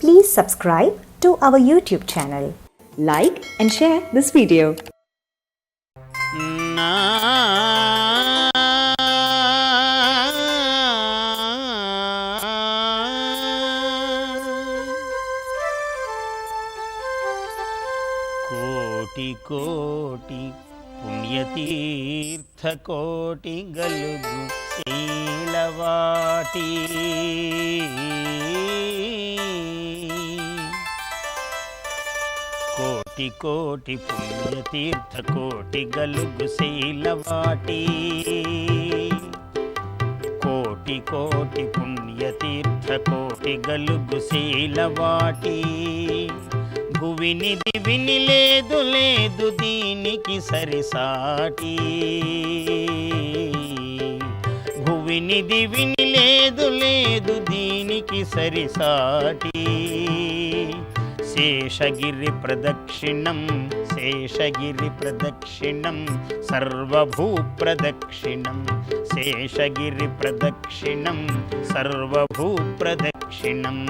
Please subscribe to our YouTube channel. Like and share this video. నా కోటి కోటి పుణ్యతీర్థ కోటి గలుగు శీలవాటి కోటి కోటి పుణ్యతీర్థ కోటి గలుగు శైలవాటి కోటి కోటి పుణ్యతీర్థ కోటి గలుగు శైలవాటి భువిని దివిని లేదు లేదు దీనికి సరిసాటి. భువిని దివిని లేదు లేదు దీనికి సరిసాటి. शेषगिरिप्रदक्षिणं शेषगिरिप्रदक्षिणं सर्वभूप्रदक्षिणं शेषगिरिप्रदक्षिणं सर्वभूप्रदक्षिणम्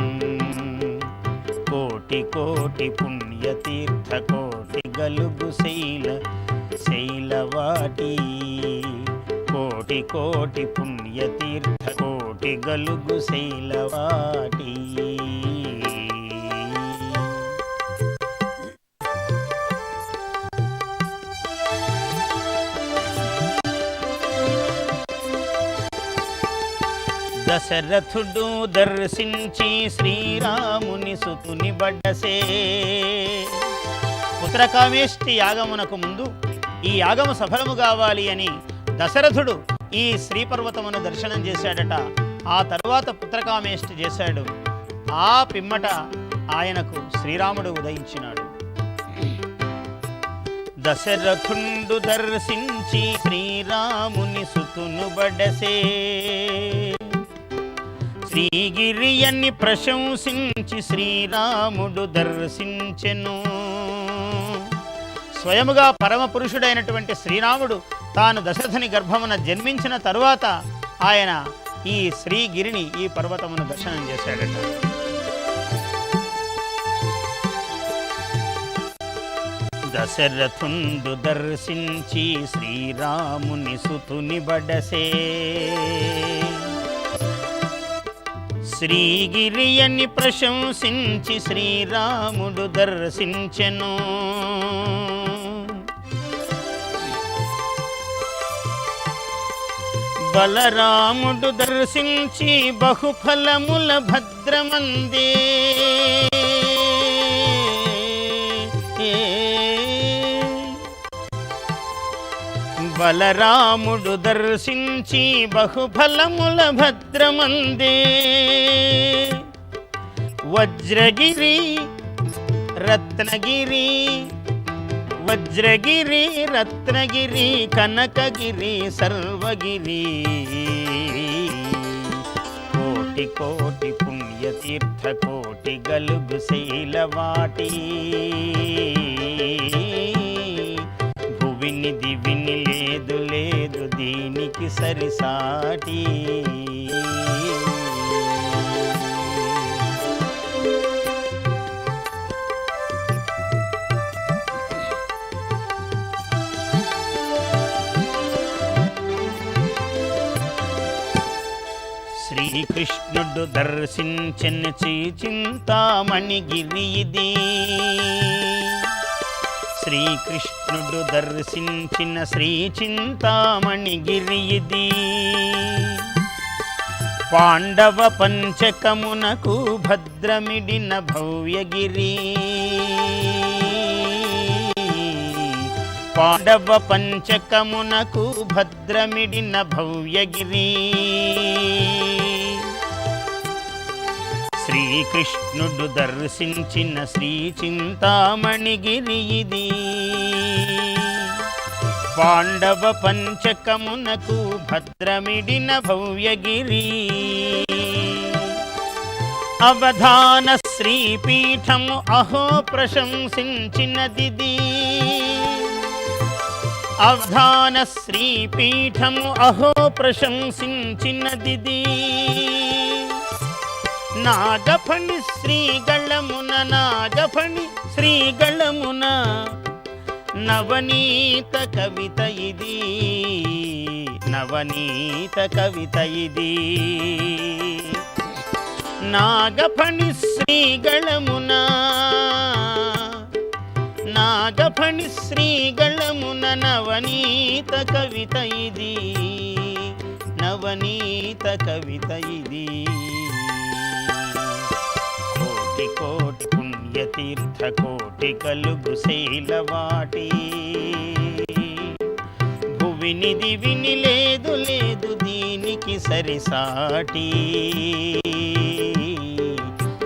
कोटिकोटिपुण्यतीर्थकोटिगलुगुशैल शैलवाटी कोटिकोटिपुण्यतीर्थकोटिगलुगुशैलवाटी దశరథుడు దర్శించి శ్రీరాముని సుతుని బడ్డసే. పుత్రకామేష్టి యాగమునకు ముందు ఈ యాగము సఫలము కావాలి అని దశరథుడు ఈ శ్రీపర్వతమును దర్శనం చేశాడట. ఆ తరువాత పుత్రకామేష్టి చేశాడు. ఆ పిమ్మట ఆయనకు శ్రీరాముడు ఉదయించినాడు. దశరథుండు దర్శించి శ్రీరాముని సుతును బడసే శ్రీగిరియన్ని ప్రశంసించి శ్రీరాముడు దర్శించెను. స్వయముగా పరమ పురుషుడైనటువంటి శ్రీరాముడు తాను దశరథుని గర్భమున జన్మించిన తరువాత ఆయన ఈ శ్రీగిరిని ఈ పర్వతమును దర్శనం చేశాడట. దశరథుండు దర్శించి శ్రీరాముని సుతుని బడసే. శ్రీగిరియని ప్రశంసించి శ్రీరాముడు దర్శించెను. బలరాముడు దర్శించి బహుఫలముల భద్రమందే. బలరాముడు దర్శించి బహుఫలముల భద్రమందే. వజ్రగిరి రత్నగిరి వజ్రగిరి రత్నగిరి కనకగిరి సర్వగిరి. కోటి కోటి పుణ్యతీర్థ కోటి గలుగు శైలవాటి. వినిది విని లేదు లేదు దీనికి సరిసాటి. శ్రీకృష్ణుడు దర్శించిన చింతామణిగిరి ఇది శ్రీకృష్ణుడు దర్శించిన శ్రీ చింతామణిగిరి ఇది పాండవ పంచకమునకు భద్రమిడిన భవ్యగిరి. పాండవ పంచకమునకు భద్రమిడిన భవ్యగిరి. శ్రీకృష్ణుడు దర్శించిన శ్రీ చింతామణిగిరి ఇది. పాండవ పంచకమునకు భద్రమిడిన భవ్యగిరి. అవధాన శ్రీపీఠము అహో ప్రశంసించినదిది. అవధాన శ్రీపీఠము అహో ప్రశంసించినదిది. నాగఫణి శ్రీగళమున నాగఫణి శ్రీగళమున. నవనీత కవిత ఇది నవనీత కవిత ఇది. నాగఫణి శ్రీగళమున నాగఫణి శ్రీగళమున నవనీత కవిత ఇది నవనీత కవిత ఇది. కోటి కోటి పుణ్యతీర్థ కోటి కలుగు శైలవాటి. భువిని దివిని లేదు లేదు దీనికి సరిసాటి.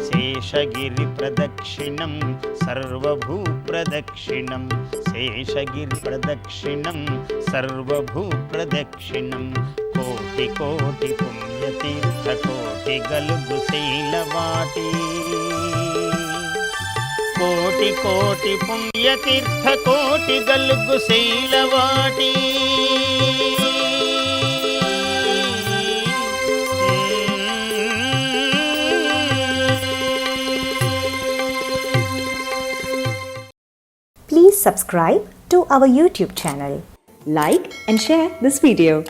శేషగిరి ప్రదక్షిణం సర్వభూ ప్రదక్షిణం శేషగిరి ప్రదక్షిణం సర్వభూ ప్రదక్షిణం కోటి కోటి పుణ్యతీర్థ కోటి గలుగు శైలవాటి. कोटि कोटि पुण्यतीर्थ कोटि गलगुशैलवाटी Please subscribe to our YouTube channel. Like and share this video.